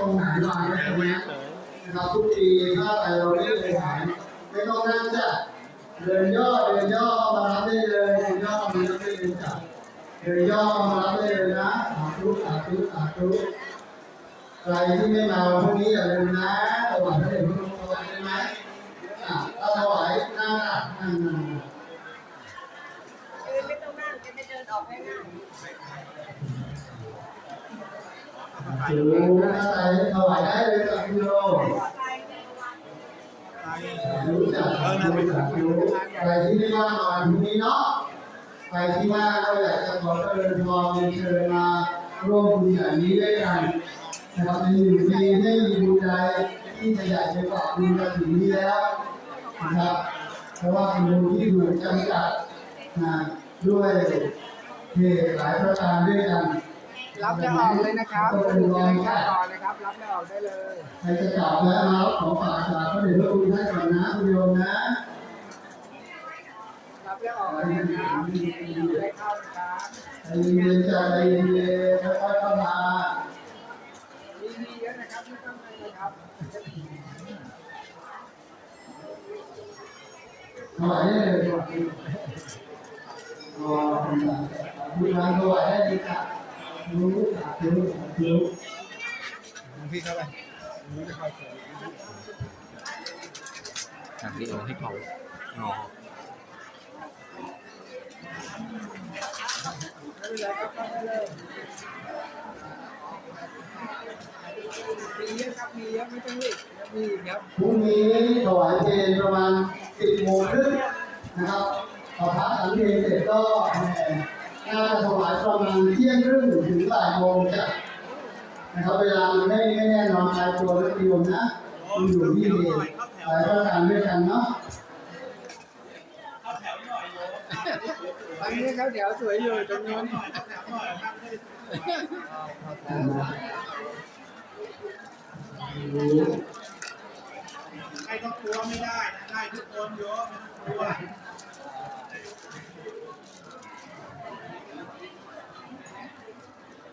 ตรงไหนวางไว้ตรงนี้นะครับทุกทีถ้าไปเราไม่ได้หายไม่ต้องนั่งจ้ะเดินย่อเดินย่อมารับได้เลยเดินย่อมารับได้เลยจ้ะเดินย่อมารับได้เลยนะสาธุสาธุสาธุใครที่ไม่มาวันพรุ่งนี้อย่าลืมนะถวายพระเดชพระคุณถวายได้ไหมถ้าถวายนั่งอะนั่งนั่งยืนไม่ต้องนั่งจะได้เดินออกง่าย ถือถ้าใครถวายได้เลยจ้ะคุณโยรู้จักรู้จักรู้ใครที่ไม่ว่างมาวันพรุ่งนี้เนาะใครที่ว่างก็อยากจะขอเชิญพรเรียนเชิญมาร่วมบุญอย่างนี้ด้วยกันนะครับในหนึ่งปีไม่มีบุญใดที่จะอยากจะฝากบุญกับถึงนี้แล้วนะครับเพราะว่าเป็นบุญที่ถูกจำกัดนะด้วยเหตุหลายประการด้วยกัน รับแล้วออกเลยนะครับก็ไม่เป็นรต้อองงค่ะต่อนะครับ รับแล้วออกได้เลยใครจะกล่าวแล้วมารับขอฝากจากพระเดชพระคุณท่านก่อนนะคุณโยมนะ รับแล้วออกเลยนะครับได้เข้านะครับใจเย็นใจเย็นค่อยๆเข้ามามีมีเยอะนะครับไม่ต้องเลยนะครับถวายได้เลยอ๋อบุญทางถวายได้ดีค่ะ รู้สาธุสาธุพี่เข้าไปอะวิดีโอให้เขาอ๋อไม่เป็นไรครับเขาได้เลยมีเยอะครับมีเยอะไม่ต้องรีบมีครับพรุ่งนี้ถวายเพลงประมาณ10โมงครึ่งนะครับพอพระสังเพลงเสร็จก็แห่ น่าจะถวายประมาณเที่ยงครึ่งถึงบ่ายโมงจ้ะนะครับเวลามันไม่ไม่แน่นอนตายตัวแล้วโยมนะมันอยู่ที่หลายประการด้วยกันเนาะอันนี้เขาแถวสวยอยู่ตรงนู้นใครก็กลัวไม่ได้นะได้ทุกคนโยมไม่ต้องกลัว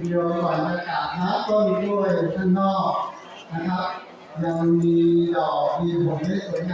เดีนะเข้ามาวางไว้อันนี้ก็ได้เลยรู้จักรู้จักนี่เลยจับเลยนะคุณโยมก่อนะกาบนะต้นกล้วยข้างนอกนะครับ ยังมีดอกมีผลไม้สวยงาม